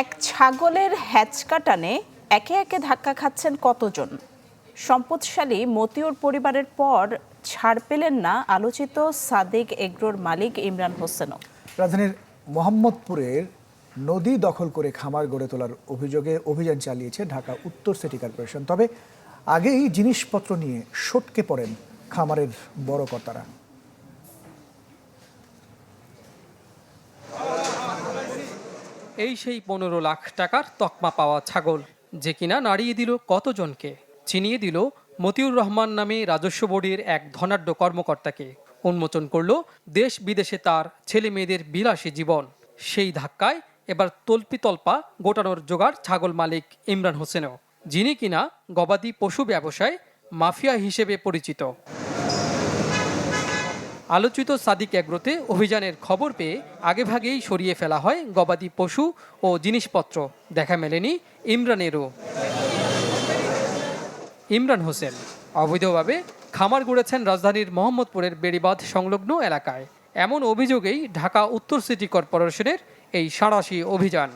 এক ছাগলের হ্যাচকা টানে একে একে ধাক্কা খাচ্ছেন কতজন? সম্পদশালী মতিউর পরিবারের পর ছাড় পেলেন না আলোচিত সাদেক এগ্রোর মালিক ইমরান হোসেনও। রাজধানীর মোহাম্মদপুরের নদী দখল করে খামার গড়ে তোলার অভিযোগে অভিযান চালিয়েছে ঢাকা উত্তর সিটি কর্পোরেশন। তবে আগেই জিনিসপত্র নিয়ে সটকে পড়েন খামারের বড় কর্তারা। এই সেই পনেরো লাখ টাকার তকমা পাওয়া ছাগল, যে কিনা নাড়িয়ে দিল কতজনকে? চিনিয়ে দিল মতিউর রহমান নামে রাজস্ব বোর্ডের এক ধনাঢ্য কর্মকর্তাকে। উন্মোচন করল দেশ বিদেশে তার ছেলে মেয়েদের বিলাসী জীবন। সেই ধাক্কায় এবার তল্পিতল্পা গোটানোর জোগাড় ছাগল মালিক ইমরান হোসেনও, যিনি কিনা গবাদি পশু ব্যবসায় মাফিয়া হিসেবে পরিচিত। আলোচিত সাদিক এগ্রোতে অভিযানের খবর পেয়ে আগেভাগেই সরিয়ে ফেলা হয় গবাদি পশু ও জিনিসপত্র। দেখা মেলেনি ইমরানেরও। ইমরান হোসেন, অবৈধভাবে খামার গড়েছেন রাজধানীর মোহাম্মদপুরের বেড়িবাঁধ সংলগ্ন এলাকায়। এমন অভিযোগেই ঢাকা উত্তর সিটি কর্পোরেশনের এই সাঁড়াশি অভিযান।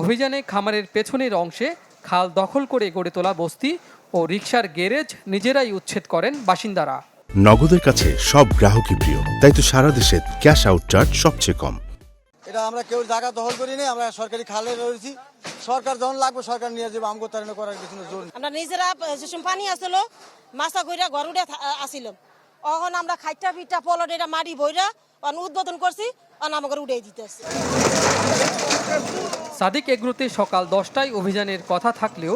অভিযানে খামারের পেছনের অংশে খাল দখল করে গড়ে তোলা বস্তি ও রিকশার গ্যারেজ নিজেরাই উচ্ছেদ করেন বাসিন্দারা। নগদের কাছে সব গ্রাহকই প্রিয়। তাই তো সারা দেশে ক্যাশ আউট চার্জ সবচেয়ে কম। এটা আমরা কেউ জায়গা দখল করি নাই আমরা সরকারি খালে রয়েছি। সরকার যখন লাগবে সরকার নিয়ে যাবে আমগো তারিণ করার কিছু না জোর আমরা নিজেরা যেসব পানি আসলো মাছা কইরা ঘর উঠে আসিলাম এখন আমরা খাইটা পিঠা পলট এটা মাটি বইরা অন উদ্বোধন করছি অন আমাকে উঠে দিতেছে সাদিক এগ্রোতে সকাল দশটায় অভিযানের কথা থাকলেও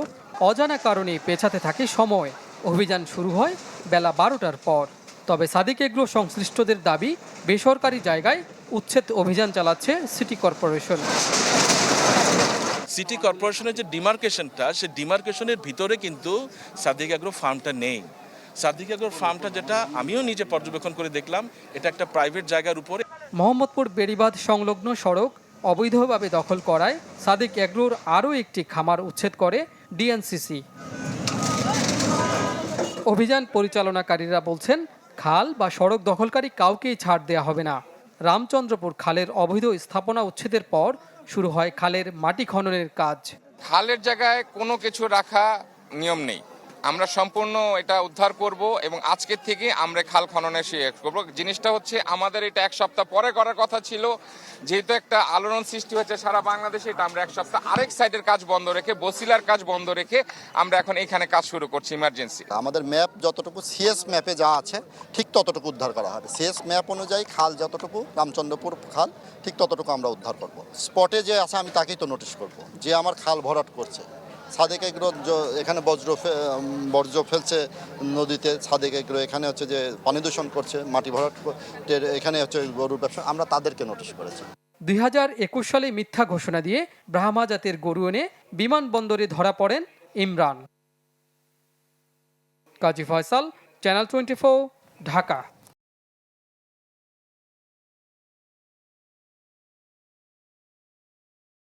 অজানা কারণে পেছাতে থাকে সময়। অভিযান শুরু হয় বেলা বারোটার পর। তবে সাদিক এগ্রো সংশ্লিষ্টদের দাবি বেসরকারি জায়গায় উচ্ছেদ অভিযান চালাচ্ছে সিটি কর্পোরেশন। সিটি কর্পোরেশনের যে ডিমার্কেশনটা সেই ডিমার্কেশনের ভিতরে কিন্তু সাদিক অ্যাগ্রো ফার্মটা নেই। সাদিক অ্যাগ্রো ফার্মটা যেটা আমিও নিজে পর্যবেক্ষণ করে দেখলাম এটা একটা প্রাইভেট জায়গার উপরে। মোহাম্মদপুর বেড়িবাঁধ সংলগ্ন সড়ক অবৈধভাবে দখল করায় সাদিক এগ্রোর আরও একটি খামার উচ্ছেদ করে ডিএনসিসি। অভিযান পরিচালনাকারীরা বলছেন, খাল বা সড়ক দখলকারী কাউকেই ছাড় দেওয়া হবে না। রামচন্দ্রপুর খালের অবৈধ স্থাপনা উচ্ছেদের পর শুরু হয় খালের মাটি খননের কাজ। খালের জায়গায় কোনো কিছু রাখা নিয়ম নেই। আমরা সম্পূর্ণ এটা উদ্ধার করব এবং আজকের থেকে আমরা খাল খননের সে করব। জিনিসটা হচ্ছে আমাদের এটা এক সপ্তাহ পরে করার কথা ছিল। যেহেতু একটা আলোড়ন সৃষ্টি হচ্ছে সারা বাংলাদেশে, এটা আমরা এক সপ্তাহ আরেক সাইডের কাজ বন্ধ রেখে, বসিলার কাজ বন্ধ রেখে আমরা এখন এখানে কাজ শুরু করছি ইমার্জেন্সি আমাদের ম্যাপ যতটুকু সিএস ম্যাপে যা আছে, ঠিক ততটুকু উদ্ধার করা হবে। সিএস ম্যাপ অনুযায়ী খাল যতটুকু, রামচন্দ্রপুর খাল, ঠিক ততটুকু আমরা উদ্ধার করব। স্পটে যে আছে, আমি তাকেই তো নোটিশ করব। যে আমার খাল ভরাট করছে। সাদেক এগ্রো এখানে বজ্র বর্জ্য ফেলছে নদীতে। সাদেক এগ্রো এখানে হচ্ছে যে পানি দূষণ করছে, মাটি ভরাট এখানে হচ্ছে গরুর ব্যবসা। আমরা তাদেরকে নোটিশ করেছি। দুই হাজার একুশ সালে মিথ্যা ঘোষণা দিয়ে ব্রাহ্মা জাতের গরু এনে বিমানবন্দরে ধরা পড়েন Imran. Kazi Faisal channel twenty Dhaka.